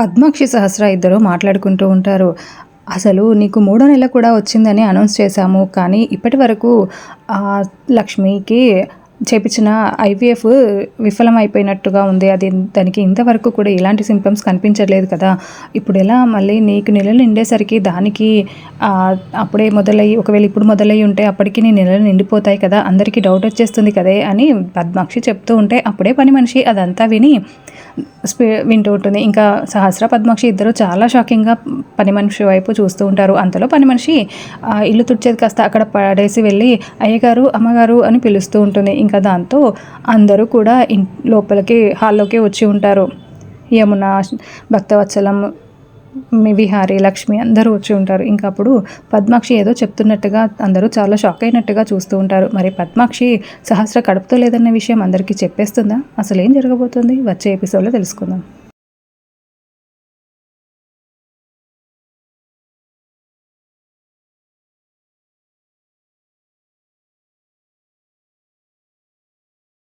పద్మాక్షి సహస్ర ఇద్దరు మాట్లాడుకుంటూ ఉంటారు. అసలు నీకు మూడో నెల కూడా వచ్చిందని అనౌన్స్ చేశాము. కానీ ఇప్పటి వరకు లక్ష్మికి చేపించిన ఐవీఎఫ్ విఫలమైపోయినట్టుగా ఉంది. అది దానికి ఇంతవరకు కూడా ఎలాంటి సింప్టమ్స్ కనిపించట్లేదు కదా. ఇప్పుడు ఎలా మళ్ళీ నీకు నెలలు నిండేసరికి దానికి అప్పుడే మొదలయ్యి ఒకవేళ ఇప్పుడు మొదలయ్యి ఉంటే అప్పటికి నీ నెలలు నిండిపోతాయి కదా. అందరికీ డౌట్ వచ్చేస్తుంది కదే అని పద్మాక్షి చెప్తూ ఉంటే అప్పుడే పని మనిషి అదంతా విని స్పీ వింటూ ఉంటుంది. ఇంకా సహస్ర పద్మాక్షి ఇద్దరు చాలా షాకింగ్గా పని మనిషి వైపు చూస్తూ ఉంటారు. అంతలో పని మనిషి ఇల్లు తుడిచేది కాస్త అక్కడ పడేసి వెళ్ళి అయ్యగారు అమ్మగారు అని పిలుస్తూ ఉంటుంది. ఇంకా దాంతో అందరూ కూడా ఇన్ లోపలికి హాల్లోకి వచ్చి ఉంటారు. యమున భక్తవత్సలం విహారి లక్ష్మి అందరూ వచ్చి ఉంటారు. ఇంకా అప్పుడు పద్మాక్షి ఏదో చెప్తున్నట్టుగా అందరూ చాలా షాక్ అయినట్టుగా చూస్తూ ఉంటారు. మరి పద్మాక్షి సహస్ర కడుపుతో లేదన్న విషయం అందరికీ చెప్పేస్తుందా? అసలు ఏం జరగబోతుంది? వచ్చే ఎపిసోడ్లో తెలుసుకుందాం.